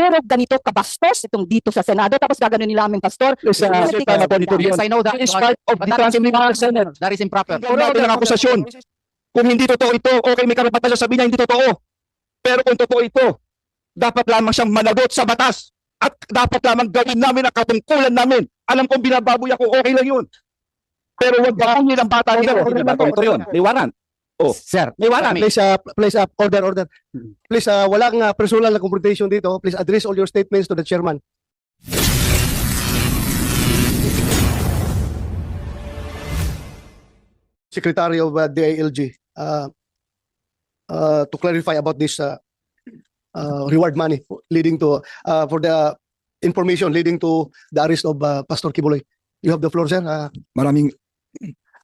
Pero ganito kabastos itong dito sa Senado tapos gaganon nila aming pastor. Please, uh. Mr. Tama po nito Yes, I know that. It is part of the transmitting. Senate. That is improper. Tingnan natin ang akusasyon. Kung hindi totoo ito, okay, may karapatan siya sabihin niya hindi totoo. Pero kung totoo ito, dapat lamang siyang managot sa batas. At dapat lamang gawin namin ang katungkulan namin. Alam kong binababoy ako, okay lang yun. Pero huwag bakungin ang bata nila. Order, order, Ito yun, warrant. Oh. Sir, May warrant. Please, uh, please, uh, order, order. Please, uh, walang uh, personal na confrontation dito. Please address all your statements to the chairman. Secretary of uh, DILG, uh, uh, to clarify about this uh, uh, reward money leading to, uh, for the information leading to the arrest of uh, Pastor Kibuloy. You have the floor, sir. Uh, Maraming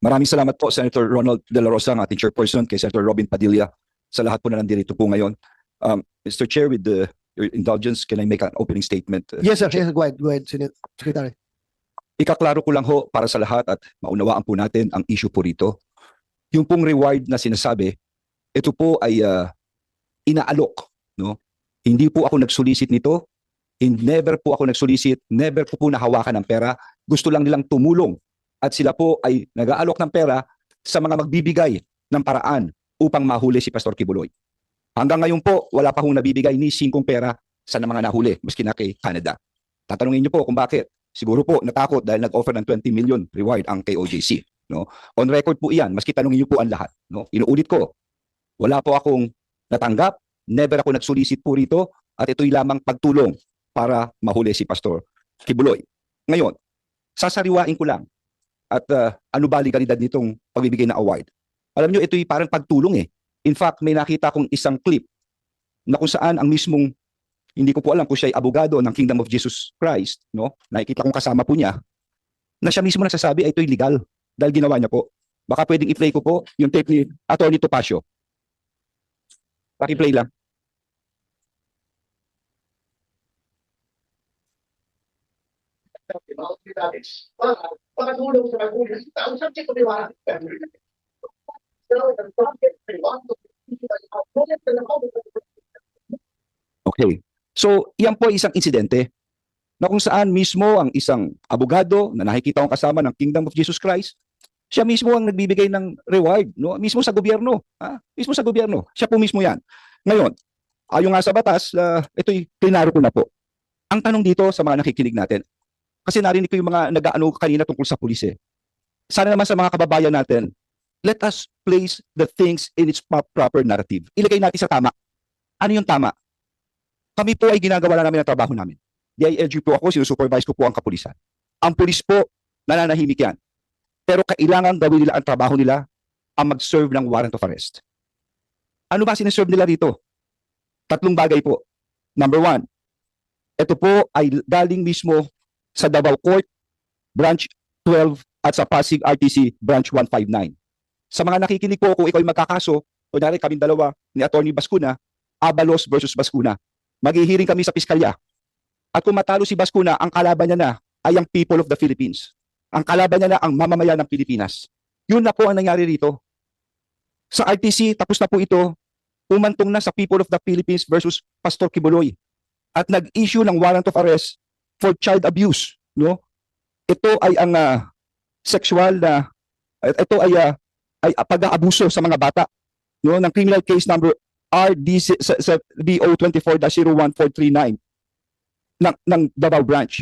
maraming salamat po Senator Ronald De La Rosa, ang ating chairperson, kay Senator Robin Padilla, sa lahat po na nandito po ngayon. Um, Mr. Chair, with the, your indulgence, can I make an opening statement? Uh, yes, sir. Yes, go ahead. Go ahead, Senate Secretary. Ikaklaro ko lang ho para sa lahat at maunawaan po natin ang issue po rito. Yung pong reward na sinasabi, ito po ay ah, inaalok. No? Hindi po ako nagsolicit nito. In, never po ako nagsolicit. Never po po nahawakan ng pera. Gusto lang nilang tumulong. At sila po ay nag-aalok ng pera sa mga magbibigay ng paraan upang mahuli si Pastor Kibuloy. Hanggang ngayon po, wala pa hong nabibigay ni singkong pera sa mga nahuli, maski na kay Canada. Tatanungin niyo po kung bakit. Siguro po natakot dahil nag-offer ng 20 million reward ang KOJC. No? On record po iyan, maski tanungin niyo po ang lahat. No? Inuulit ko, wala po akong natanggap, never ako nagsolicit po rito, at ito'y lamang pagtulong para mahuli si Pastor Kibuloy. Ngayon, sasariwain ko lang at uh, ano ba legalidad nitong pagbibigay na award. Alam niyo, ito'y parang pagtulong eh. In fact, may nakita kong isang clip na kung saan ang mismong hindi ko po alam kung siya ay abogado ng Kingdom of Jesus Christ, no? Nakikita kong kasama po niya na siya mismo nagsasabi ay ito'y legal dahil ginawa niya po. Baka pwedeng i-play ko po yung tape ni Attorney Topacio. Paki-play lang. Okay. So, yan po isang insidente na kung saan mismo ang isang abogado na nakikita kong kasama ng Kingdom of Jesus Christ, siya mismo ang nagbibigay ng reward, no? Mismo sa gobyerno, ha? Mismo sa gobyerno. Siya po mismo 'yan. Ngayon, ayon nga sa batas, uh, ito'y klinaro ko na po. Ang tanong dito sa mga nakikinig natin, kasi narinig ko yung mga nag-aano kanina tungkol sa pulis eh. Sana naman sa mga kababayan natin, let us place the things in its pro- proper narrative. Ilagay natin sa tama. Ano yung tama? Kami po ay ginagawa na namin ang trabaho namin. DILG po ako, sinusupervise ko po ang kapulisan. Ang pulis po, nananahimik yan. Pero kailangan gawin nila ang trabaho nila ang mag-serve ng warrant of arrest. Ano ba sinaserve nila dito? Tatlong bagay po. Number one, ito po ay galing mismo sa Davao Court, Branch 12 at sa Pasig RTC Branch 159. Sa mga nakikinig po, kung ikaw ay magkakaso, kunyari kaming dalawa ni Attorney Bascuna, Abalos versus Bascuna, maghihiring kami sa piskalya. At kung matalo si Bascuna, ang kalaban niya na ay ang people of the Philippines. Ang kalaban niya na ang mamamayan ng Pilipinas. Yun na po ang nangyari rito. Sa RTC, tapos na po ito, umantong na sa people of the Philippines versus Pastor Kibuloy. At nag-issue ng warrant of arrest for child abuse. No? Ito ay ang ah, sexual na, ito ay, ah, ay pag-aabuso sa mga bata. No? Ng criminal case number RD sa, sa BO 24-01439 ng, ng Davao Branch.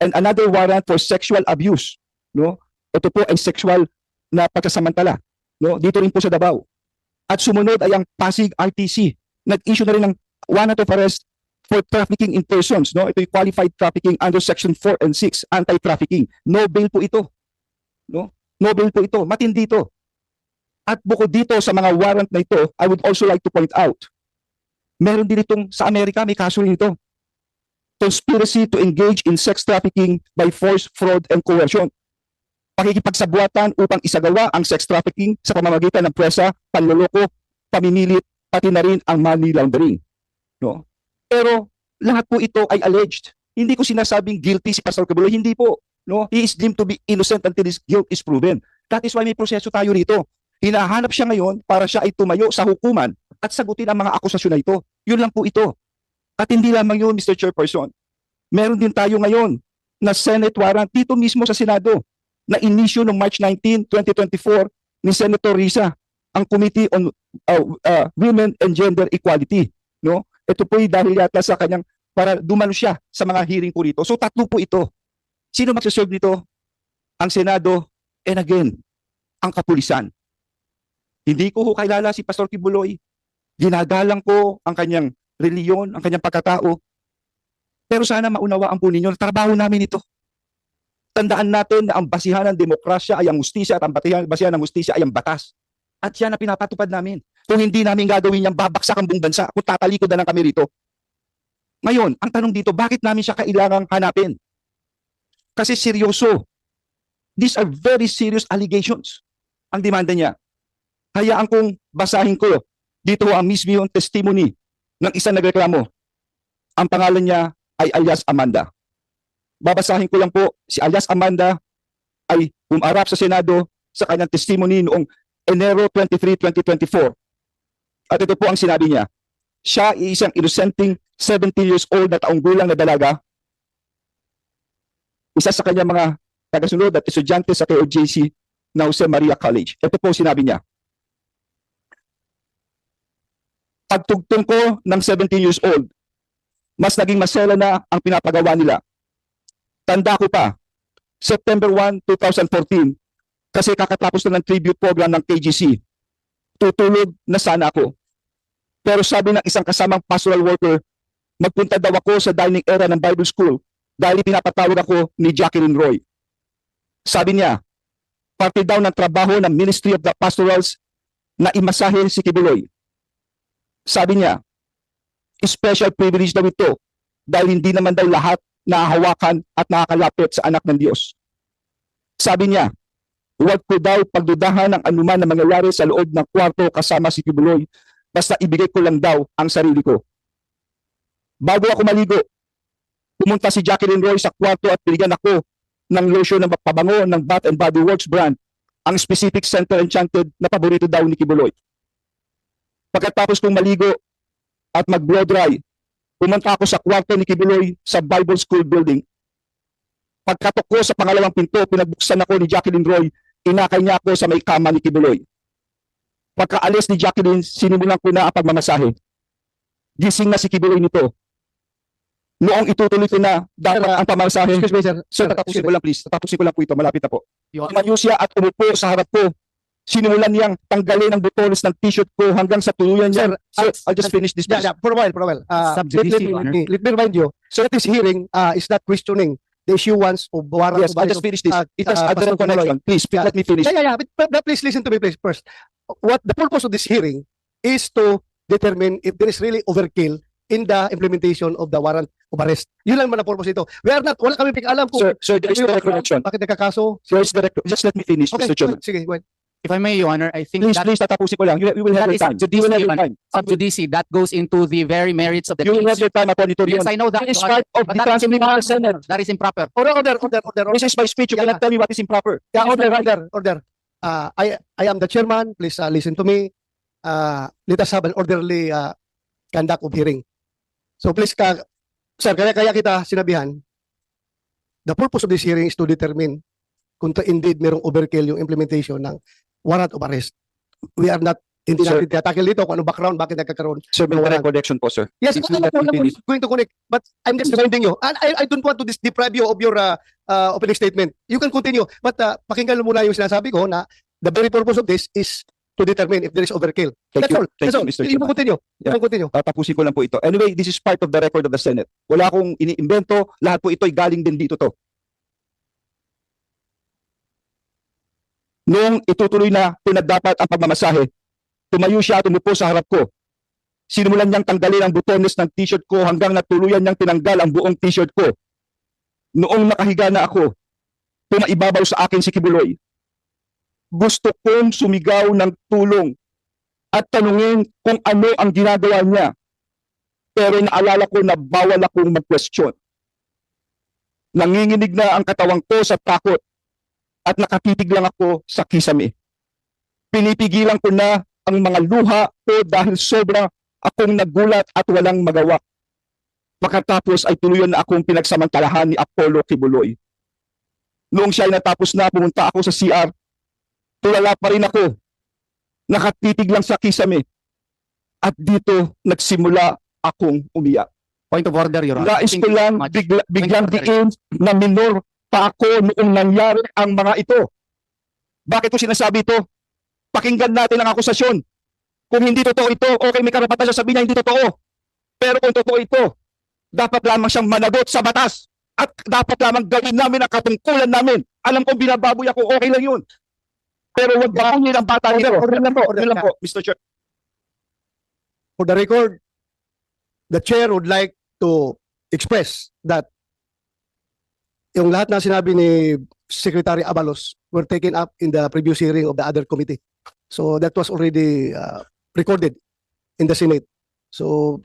And another warrant for sexual abuse. No? Ito po ay sexual na pagkasamantala. No? Dito rin po sa Davao. At sumunod ay ang Pasig RTC. Nag-issue na rin ng warrant of arrest for trafficking in persons. No? Ito ay qualified trafficking under section 4 and 6, anti-trafficking. No bail po ito. No? No bail po ito. Matindi ito. At bukod dito sa mga warrant na ito, I would also like to point out, meron din itong sa Amerika, may kaso rin ito. Conspiracy to engage in sex trafficking by force, fraud, and coercion. Pakikipagsabuatan upang isagawa ang sex trafficking sa pamamagitan ng presa, panloloko, pamimilit, pati na rin ang money laundering. No? Pero lahat po ito ay alleged. Hindi ko sinasabing guilty si Pastor Cabuloy, hindi po. No? He is deemed to be innocent until his guilt is proven. That is why may proseso tayo rito. Hinahanap siya ngayon para siya ay tumayo sa hukuman at sagutin ang mga akusasyon na ito. Yun lang po ito. At hindi lamang yun, Mr. Chairperson. Meron din tayo ngayon na Senate warrant dito mismo sa Senado na inisyu noong March 19, 2024 ni Senator Risa ang Committee on uh, uh, Women and Gender Equality. No? Ito po dahil yata sa kanyang para dumalo siya sa mga hearing po rito. So tatlo po ito. Sino magsaserve nito? Ang Senado and again, ang kapulisan. Hindi ko ho kilala si Pastor Kibuloy. Ginagalang ko ang kanyang reliyon, ang kanyang pagkatao. Pero sana maunawaan po ninyo, trabaho namin ito. Tandaan natin na ang basihan ng demokrasya ay ang justisya at ang basihan, ng justisya ay ang batas. At yan ang pinapatupad namin. Kung hindi namin gagawin yan, babaksak ang buong bansa kung tatalikod na lang kami rito. Ngayon, ang tanong dito, bakit namin siya kailangang hanapin? Kasi seryoso. These are very serious allegations. Ang demanda niya. Hayaan kong basahin ko. Dito ang mismo yung testimony ng isang nagreklamo. Ang pangalan niya ay alias Amanda. Babasahin ko lang po, si alias Amanda ay umarap sa Senado sa kanyang testimony noong Enero 23, 2024. At ito po ang sinabi niya. Siya ay isang innocenteng 17 years old na taong gulang na dalaga. Isa sa kanyang mga tagasunod at estudyante sa KOJC na Jose Maria College. Ito po ang sinabi niya. Pagtugtong ko ng 17 years old, mas naging masela na ang pinapagawa nila. Tanda ko pa, September 1, 2014, kasi kakatapos na ng tribute program ng KGC. Tutulog na sana ako. Pero sabi ng isang kasamang pastoral worker, magpunta daw ako sa dining area ng Bible School dahil pinapatawag ako ni Jacqueline Roy. Sabi niya, parte daw ng trabaho ng Ministry of the Pastorals na imasahe si Kibuloy. Sabi niya, special privilege daw ito dahil hindi naman daw lahat nahahawakan at nakakalapit sa anak ng Diyos. Sabi niya, huwag ko daw pagdudahan ng anuman na mangyayari sa loob ng kwarto kasama si Kibuloy basta ibigay ko lang daw ang sarili ko. Bago ako maligo, pumunta si Jacqueline Roy sa kwarto at binigyan ako ng lotion ng pabango ng Bath and Body Works brand, ang specific Center Enchanted na paborito daw ni Kibuloy. Pagkatapos kong maligo at mag-blow dry, pumunta ako sa kwarto ni Kibuloy sa Bible School building. Pagkatok ko sa pangalawang pinto, pinagbuksan ako ni Jacqueline Roy, inakay niya ako sa may kama ni Kibuloy. Pagkaalis ni Jacqueline, sinimulan ko na ang pagmamasahe. Gising na si Kibuloy nito. Noong itutuloy ko na dapat ang pamamasahe, Excuse me, sir. Sir, tatapusin ko lang please. Tatapusin ko lang po ito. Malapit na po. Tumayo siya at umupo sa harap ko. Sinimulan niyang tanggalin ang butones ng t-shirt ko hanggang sa tuluyan niya. Sir, I'll just finish this Yeah, yeah, for a while, for a while. Uh, Sub let, let, me, let me remind you, so this hearing uh, is not questioning the issuance of warrant Yes, of arrest just finish this. uh, It has uh, Pastor Tuloy. connection. Please, Yeah. let me finish. Yeah, yeah, yeah. But, but, but please listen to me, please, first. What the purpose of this hearing is to determine if there is really overkill in the implementation of the warrant of arrest. Yun lang man ang purpose ito. We are not, wala kami alam kung Sir, sir, there is direct connection. bakit nagkakaso. There is direct Just let me finish, Okay, Mr. Chairman. sige, go ahead. If I may, Your Honor, I think Please, that please, tatapusin ko lang. You, you will have That your time. is You will have your time. sub judice, that goes into the very merits of the You will have case. your time upon ito. Yes, I know that. It is Your Honor, part of but the that is transmitting of the improper. Senate. That is improper. Order, order, order, order, order. This is my speech. You Yeah, cannot tell me what is improper. Yeah, order, order, order. Uh, I, I am the chairman. Please uh, listen to me. Uh, let us have an orderly uh, conduct of hearing. So please, ka, sir, kaya kaya kita sinabihan, the purpose of this hearing is to determine kung to indeed merong overkill yung implementation ng warrant of arrest. We are not, hindi Sir. natin tinatakil dito kung ano background, bakit nagkakaroon. Sir, may direct connection po, sir. Yes, Please alam ko, ko, going to connect. But I'm just reminding you, and I, I don't want to dis- deprive you of your uh, uh, opening statement. You can continue. But uh, pakinggan mo muna yung sinasabi ko na the very purpose of this is to determine if there is overkill. Thank That's you. all. Thank That's you, all. Mr. You can Chairman. continue. You Yeah. can continue. Tatapusin ko lang po ito. Anyway, this is part of the record of the Senate. Wala akong iniimbento. Lahat po ito'y galing din dito to. Noong itutuloy na pinagdapat ang pagmamasahe, tumayo siya at umupo sa harap ko. Sinimulan niyang tanggalin ang butones ng t-shirt ko hanggang natuluyan niyang tinanggal ang buong t-shirt ko. Noong nakahiga na ako, pumaibabaw sa akin si Kibuloy. Gusto kong sumigaw ng tulong at tanungin kung ano ang ginagawa niya. Pero naalala ko na bawal akong mag-question. Nanginginig na ang katawang ko sa takot at nakatitig lang ako sa kisame. Pinipigilan ko na ang mga luha ko dahil sobra akong nagulat at walang magawa. Pagkatapos ay tuluyan na akong pinagsamantalahan ni Apollo Kibuloy. Noong siya ay natapos na, pumunta ako sa CR. Tulala pa rin ako. Nakatitig lang sa kisame. At dito nagsimula akong umiyak. Point of order, Your Honor. Nais ko lang bigla, biglang diin na minor pa ako noong nangyari ang mga ito. Bakit ko sinasabi ito? Pakinggan natin ang akusasyon. Kung hindi totoo ito, okay, may karapatan siya sabihin na hindi totoo. Pero kung totoo ito, dapat lamang siyang managot sa batas. At dapat lamang gawin namin ang katungkulan namin. Alam kong binababoy ako, okay lang yun. Pero huwag bangin ang bata nito. order lang po, order lang. po, Mr. Chair. For the record, the chair would like to express that yung lahat na sinabi ni Secretary Abalos were taken up in the previous hearing of the other committee. So that was already uh, recorded in the Senate. So,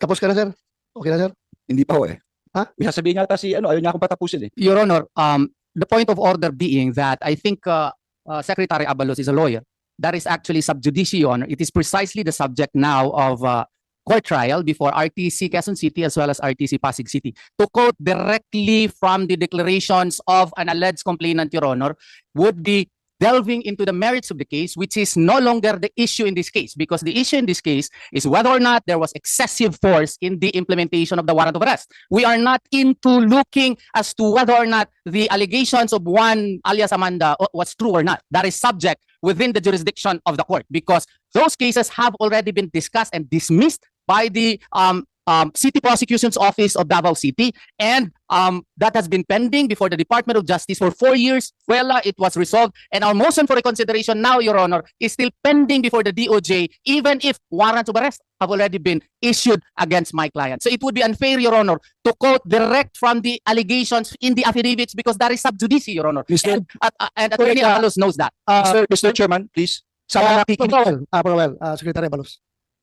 tapos ka na, sir? Okay na, sir? Hindi pa ho eh. Ha? May sasabihin yata si ano, ayaw niya akong patapusin eh. Your Honor, um, the point of order being that I think uh, uh, Secretary Abalos is a lawyer. That is actually sub judice, Your Honor. It is precisely the subject now of uh, court trial before RTC Quezon City as well as RTC Pasig City. To quote directly from the declarations of an alleged complainant, Your Honor, would be delving into the merits of the case, which is no longer the issue in this case, because the issue in this case is whether or not there was excessive force in the implementation of the warrant of arrest. We are not into looking as to whether or not the allegations of one alias Amanda uh, was true or not. That is subject within the jurisdiction of the court because those cases have already been discussed and dismissed by the um, um, City Prosecution's Office of Davao City, and um, that has been pending before the Department of Justice for four years. Well, uh, it was resolved, and our motion for reconsideration now, Your Honor, is still pending before the DOJ, even if warrants of arrest have already been issued against my client. So it would be unfair, Your Honor, to quote direct from the allegations in the affidavits because that is sub judice, Your Honor. Mr. And, at- uh, and Attorney uh, Avalos knows that. Uh, Mr. Mr. Chairman, please. Sana Uh. Powell, uh, Powell, uh, Secretary Abalos.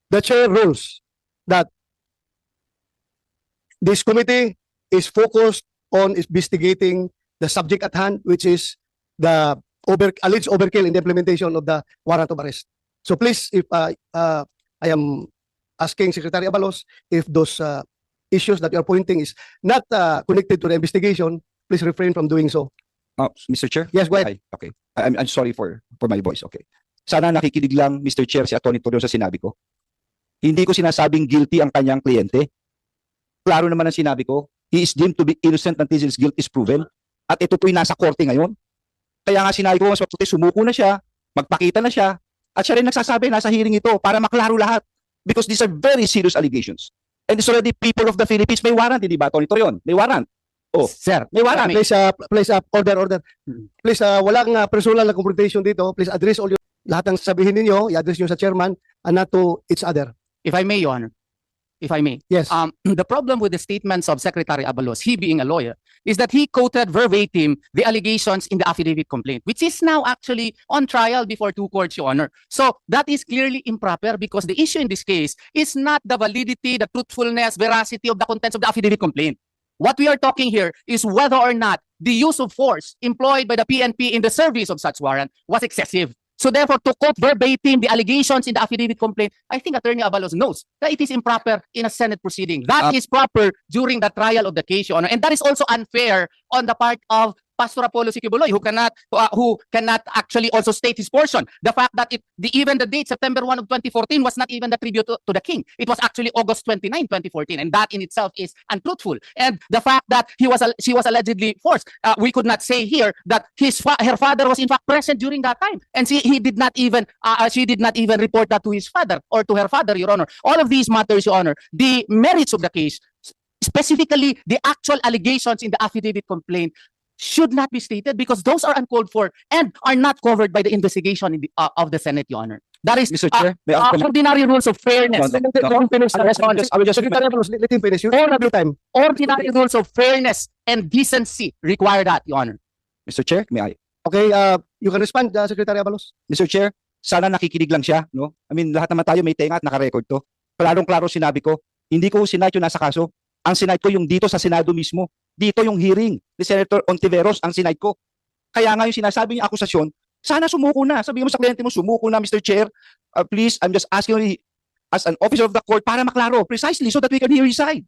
The chair rules that this committee is focused on investigating the subject at hand, which is the over, alleged overkill in the implementation of the warrant of arrest. So please, if uh, uh, I am asking Secretary Abalos, if those uh, issues that you are pointing is not uh, connected to the investigation, please refrain from doing so. Oh, Mr. Chair? Yes, go ahead. Ay, okay. I- I'm, I'm sorry for for my voice. Okay. Sana nakikinig lang Mr. Chair si Atty. Torreon sa sinabi ko. Hindi ko sinasabing guilty ang kanyang kliyente. Klaro naman ang sinabi ko. He is deemed to be innocent until his guilt is proven. At ito po'y nasa korte ngayon. Kaya nga sinabi ko, mas mabuti sumuko na siya, magpakita na siya, at siya rin nagsasabi, nasa hearing ito, para maklaro lahat. Because these are very serious allegations. And it's already people of the Philippines, may warrant, hindi ba, Atty. Torreon? May warrant. Oh. Sir, May warrant. Please, uh, please, uh, order, order. Please, uh, walang uh, personal na confrontation dito. Please address all your, lahat ng sabihin ninyo, i-address nyo sa chairman and not to each other. If I may, Your Honor, if I may. Yes. Um, the problem with the statements of Secretary Abalos, he being a lawyer, is that he quoted verbatim the allegations in the affidavit complaint, which is now actually on trial before two courts, Your Honor. So that is clearly improper because the issue in this case is not the validity, the truthfulness, veracity of the contents of the affidavit complaint. What we are talking here is whether or not the use of force employed by the PNP in the service of such warrant was excessive. So therefore, to quote verbatim the allegations in the affidavit complaint, I think Attorney Abalos knows that it is improper in a Senate proceeding. That Uh, is proper during the trial of the case, Your Honor. And that is also unfair on the part of Pastor Apollo Sikibuloy, who cannot uh, who cannot actually also state his portion. The fact that it the even the date September 1 of 2014 was not even the tribute to, to the king. It was actually August 29, 2014, and that in itself is untruthful. And the fact that he was she was allegedly forced, uh, we could not say here that his fa- her father was in fact present during that time, and she, he did not even uh, uh, she did not even report that to his father or to her father, Your Honor. All of these matters, Your Honor, the merits of the case, specifically the actual allegations in the affidavit complaint, should not be stated because those are uncalled for and are not covered by the investigation in the, uh, of the Senate, Your Honor. That is Mr. uh, Chair, may I uh, comment? ordinary rules of fairness. No, no, Let no. him finish the I will response. just- I will just- Secretary Abalos, let him finish. You All have your time. Ordinary rules of fairness and decency require that, Your Honor. Mr. Chair, may I? Okay, uh, you can respond, uh, Secretary Abalos. Mr. Chair, sana nakikinig lang siya, no? I mean, lahat naman tayo may tenga at naka-record to. Klarong-klaro sinabi ko, hindi ko sinayad yung nasa kaso. Ang sinayad ko yung dito sa Senado mismo. Dito yung hearing ni Senator Ontiveros ang sinayad ko. Kaya nga yung sinasabi niya akusasyon, sana sumuko na. Sabihin mo sa kliyente mo, sumuko na, Mr. Chair. Uh, please, I'm just asking only as an officer of the court para maklaro, precisely so that we can hear his side.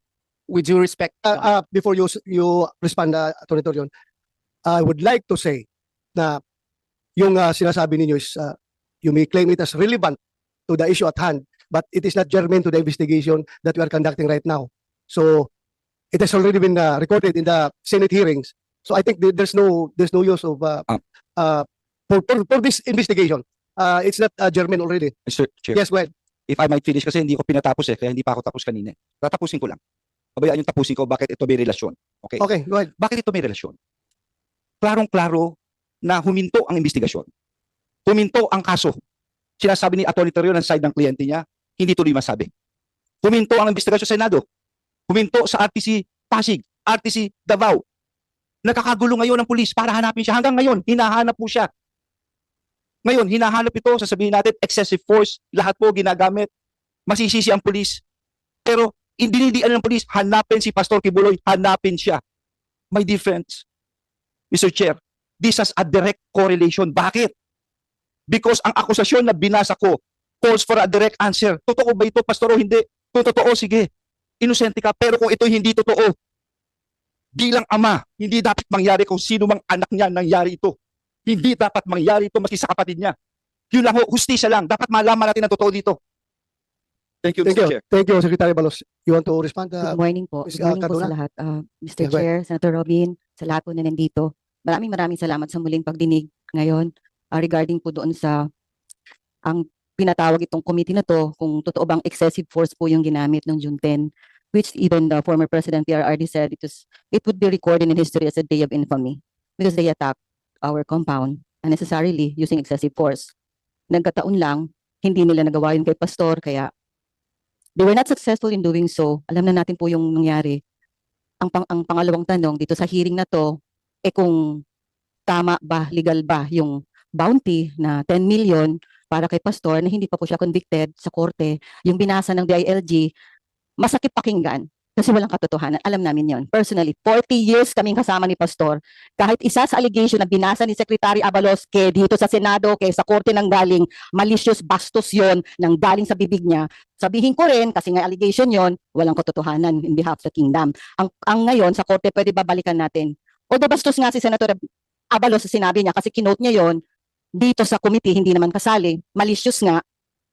with due respect, uh, uh, before you you respond, uh, Attorney Torion, I would like to say na yung uh, sinasabi ninyo is uh, you may claim it as relevant to the issue at hand, but it is not germane to the investigation that we are conducting right now. So it has already been uh, recorded in the Senate hearings. So I think there- there's no there's no use of uh, Ah. uh, for, for for this investigation. Uh, it's not uh, germane already. Mr. Chair, Yes, ahead. if I might finish kasi hindi ko pinatapos eh, kaya hindi pa ako tapos kanina. eh. Tatapusin ko lang. Pabayaan yung tapusin ko bakit ito may relasyon. Okay? Okay, go ahead. Bakit ito may relasyon? Klarong-klaro na huminto ang investigasyon. Huminto ang kaso. Sinasabi ni Atty. Torrio ng side ng kliyente niya, hindi tuloy masabi. Huminto ang investigasyon sa Senado. Huminto sa RTC Pasig, RTC Davao. Nakakagulo ngayon ng pulis para hanapin siya. Hanggang ngayon, hinahanap po siya. Ngayon, hinahanap ito, sasabihin natin, excessive force, lahat po ginagamit, masisisi ang pulis. Pero, indinidian ng pulis, hanapin si Pastor Kibuloy, hanapin siya. Dear friends, Mr. Chair, this has a direct correlation. Bakit? Because ang akusasyon na binasa ko calls for a direct answer. Totoo ba ito, Pastor, o hindi? Kung totoo, sige. Inosente ka. Pero kung ito hindi totoo, bilang ama, hindi dapat mangyari kung sino mang anak niya nangyari ito. Hindi dapat mangyari ito maski sa kapatid niya. Yun lang ho, hustisya lang. Dapat malaman natin ang totoo dito. Thank you, Thank Mr. you. Chair. Thank you, Secretary Balos. You want to respond? Uh, Good morning po. Ms. Good morning po sa lahat. Ah, Mr. Yeah. Chair, Senator Robin, sa lahat po na nandito. Maraming maraming salamat sa muling pagdinig ngayon ah, regarding po doon sa ang pinatawag itong committee na to kung totoo bang excessive force po yung ginamit ng June 10 which even the former President PRRD said it was it would be recorded in history as a day of infamy because they attacked our compound unnecessarily using excessive force. Nagkataon lang, hindi nila nagawa yun kay Pastor kaya they were not successful in doing so. Alam na natin po yung nangyari. Ang, pang, ang pangalawang tanong dito sa hearing na to, eh kung tama ba, legal ba yung bounty na 10 million para kay pastor na hindi pa po siya convicted sa korte, yung binasa ng DILG, masakit pakinggan kasi walang katotohanan. Alam namin yon. Personally, 40 years kaming kasama ni pastor. Kahit isa sa allegation na binasa ni Secretary Abalos kay dito sa Senado, kay sa korte ng galing, malicious bastos yon nang galing sa bibig niya. Sabihin ko rin, kasi nga allegation yon, walang katotohanan in behalf of the kingdom. Ang, ang ngayon, sa korte, pwede babalikan natin. Although bastos nga si Senator Abalos sa sinabi niya, kasi kinote niya yon dito sa committee, hindi naman kasali. Malicious nga.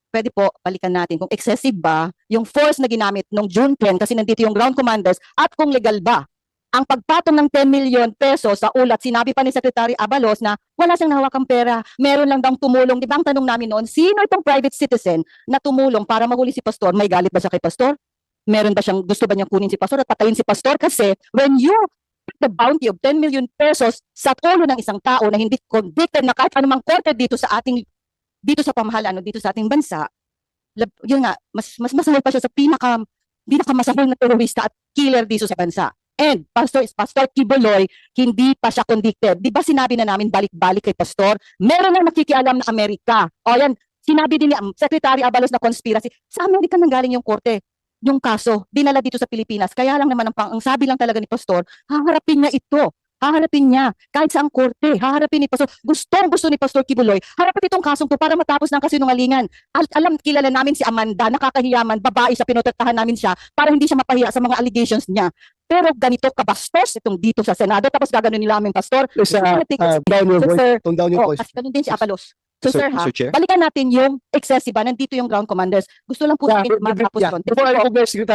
Pwede po, balikan natin kung excessive ba yung force na ginamit nung June 10 kasi nandito yung ground commanders at kung legal ba. Ang pagpatong ng 10 million pesos sa ulat, sinabi pa ni Secretary Abalos na wala siyang nahawakang pera, meron lang daw tumulong. Di ba ang tanong namin noon, sino itong private citizen na tumulong para mahuli si Pastor? May galit ba siya kay Pastor? Meron ba siyang, gusto ba niyang kunin si Pastor at patayin si Pastor? Kasi when you the bounty of 10 million pesos sa tulo ng isang tao na hindi convicted na kahit anumang korte dito sa ating dito sa pamahalaan o dito sa ating bansa, lab, yun nga, mas, mas masahol pa siya sa pinaka, pinakamasahol na terorista at killer dito sa bansa. And Pastor is Pastor Kiboloy, hindi pa siya convicted. Di ba sinabi na namin balik-balik kay Pastor? Meron na nakikialam na Amerika. O yan, sinabi din ni um, Secretary Abalos na conspiracy. Sa Amerika nang galing yung korte yung kaso, dinala dito sa Pilipinas. Kaya lang naman ang, pang, ang sabi lang talaga ni Pastor, haharapin niya ito. Haharapin niya. Kahit sa ang korte, haharapin ni Pastor. Gustong gusto ni Pastor Kibuloy, harapin itong kasong to para matapos ng kasinungalingan. Al- alam, kilala namin si Amanda, nakakahiyaman, babae siya, pinotektahan namin siya para hindi siya mapahiya sa mga allegations niya. Pero ganito kabastos itong dito sa Senado, tapos gaganon nila aming pastor. uh, uh, it- down your So, voice. sir, Tone down your Oh, voice. ganun din si Apalos. So, Sir- sir, ha, balikan natin yung excessive? Nandito yung ground commanders. Gusto lang po Yeah, namin matapos yeah. Before I go, Secretary